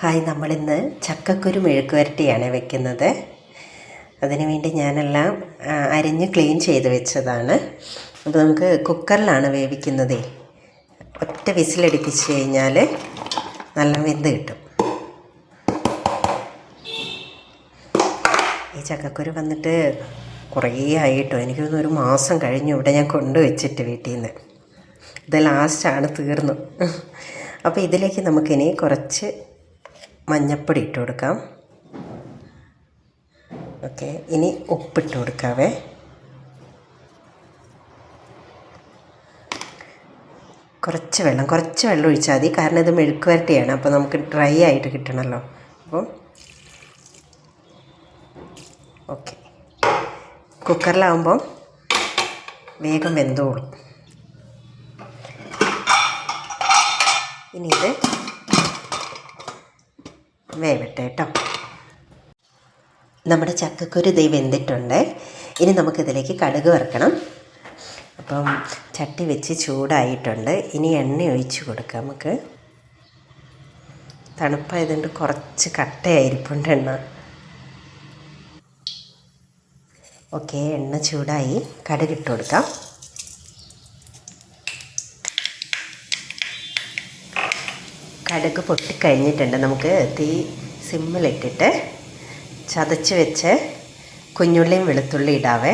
Hi നമ്മളിന്ന് ചക്കക്കുരു മെഴുക്ക് വരട്ടിയാണ് വെക്കുന്നത്. അതിനു വേണ്ടി ഞാനെല്ലാം അരിഞ്ഞ് ക്ലീൻ ചെയ്ത് വെച്ചതാണ്. അപ്പോൾ നമുക്ക് കുക്കറിലാണ് വേവിക്കുന്നത്. ഒറ്റ വിസിലടിപ്പിച്ച് കഴിഞ്ഞാൽ നല്ല വെന്ത് കിട്ടും. ഈ ചക്കക്കുരു വന്നിട്ട് കുറേ ആയിട്ടോ? എനിക്ക് ഒരു മാസം കഴിഞ്ഞു ഇവിടെ ഞാൻ കൊണ്ടുവച്ചിട്ട് വീട്ടിൽ നിന്ന് ഇത് ലാസ്റ്റാണ് തീർന്നു. അപ്പോൾ ഇതിലേക്ക് നമുക്കിനി കുറച്ച് മഞ്ഞപ്പൊടി ഇട്ട് കൊടുക്കാം. ഓക്കെ ഇനി ഉപ്പിട്ട് കൊടുക്കാവേ. കുറച്ച് വെള്ളം കുറച്ച് വെള്ളം ഒഴിച്ചാൽ മതി. കാരണം ഇത് മെഴുക്ക് വരട്ടിയാണ് അപ്പോൾ നമുക്ക് ഡ്രൈ ആയിട്ട് കിട്ടണമല്ലോ. അപ്പം ഓക്കെ. കുക്കറിലാവുമ്പം വേഗം വെന്തോളും. ഇനി ഇത് വേവട്ടെ കേട്ടോ നമ്മുടെ ചക്കക്കുരു ദൈവം വെന്തിട്ടുണ്ട് ഇനി നമുക്കിതിലേക്ക് കടുക് വറുക്കണം. അപ്പം ചട്ടി വെച്ച് ചൂടായിട്ടുണ്ട്. ഇനി എണ്ണ ഒഴിച്ച് കൊടുക്കാം നമുക്ക്. തണുപ്പായതുകൊണ്ട് കുറച്ച് കട്ടയായിരിപ്പുണ്ട് എണ്ണ. ഓക്കെ എണ്ണ ചൂടായി കടുകിട്ട് കൊടുക്കാം. കടുക് പൊട്ടിക്കഴിഞ്ഞിട്ടുണ്ട്. നമുക്ക് തീ സിമ്മിലിട്ടിട്ട് ചതച്ച് വെച്ച് കുഞ്ഞുള്ളിയും വെളുത്തുള്ളി ഇടാവേ.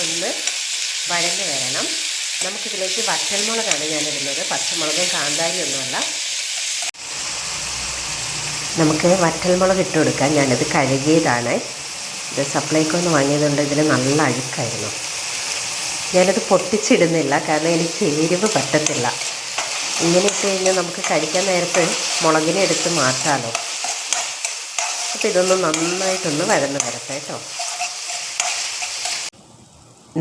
ഒന്ന് വഴന്ന് വരണം. നമുക്കിതിലേക്ക് വറ്റൽമുളകാണ് ഞാൻ ഇടുന്നത് പച്ചമുളകും കാന്താരിയൊന്നുമല്ല നമുക്ക് വറ്റൽമുളക് ഇട്ട് കൊടുക്കാം. ഞാനിത് കഴുകിയതാണ്. ഇത് സപ്ലൈക്കോന്ന് വാങ്ങിയതുകൊണ്ട് ഇതിന് നല്ല അഴുക്കായിരുന്നു. ഞാനത് പൊട്ടിച്ചിടുന്നില്ല. കാരണം എനിക്ക് എരിവ് പറ്റത്തില്ല. ഇങ്ങനെ ഇട്ട് കഴിഞ്ഞാൽ നമുക്ക് കഴിക്കാൻ നേരത്ത് മുളകിനെ എടുത്ത് മാറ്റാമല്ലോ അപ്പോൾ ഇതൊന്ന് നന്നായിട്ടൊന്ന് വഴന്ന് വരട്ടെ കേട്ടോ.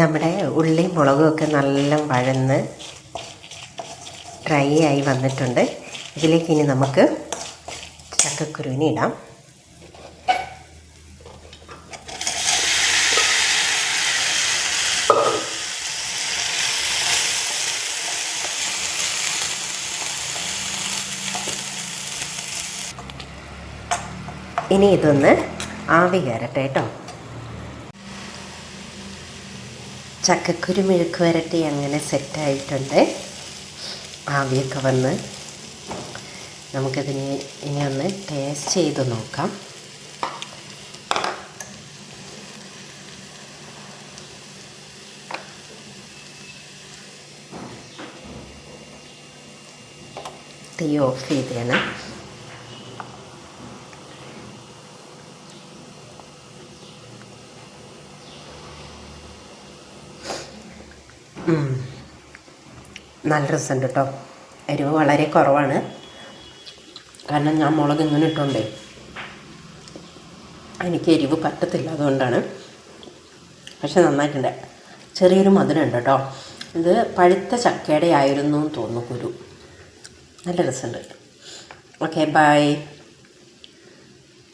നമ്മുടെ ഉള്ളിയും മുളകും ഒക്കെ നല്ല വഴന്ന് ഡ്രൈ ആയി വന്നിട്ടുണ്ട്. ഇതിലേക്ക് ഇനി നമുക്ക് ചക്കക്കുരുവിനെ ഇടാം. ഇനി ഇതൊന്ന് ആവി കയറട്ടെ കേട്ടോ. ചക്കക്കുരു വരട്ടി അങ്ങനെ സെറ്റായിട്ടുണ്ട് ആവിയൊക്കെ വന്ന് നമുക്കതിനെ ഇനി ഒന്ന് ടേസ്റ്റ് ചെയ്ത് നോക്കാം. തീ ഓഫ് ചെയ്തേണ്. നല്ല രസമുണ്ട് കേട്ടോ എരിവ് വളരെ കുറവാണ്. കാരണം ഞാൻ മുളക് ഇങ്ങനെ ഇട്ടുണ്ടേ. എനിക്ക് എരിവ് പറ്റത്തില്ല അതുകൊണ്ടാണ്. പക്ഷെ നന്നായിട്ടുണ്ട്. ചെറിയൊരു മധുരം ഉണ്ട് കേട്ടോ. ഇത് പഴുത്ത ചക്കയുടെ ആയിരുന്നു എന്ന് തോന്നുന്നു കുരു. നല്ല രസമുണ്ട്. Okay bye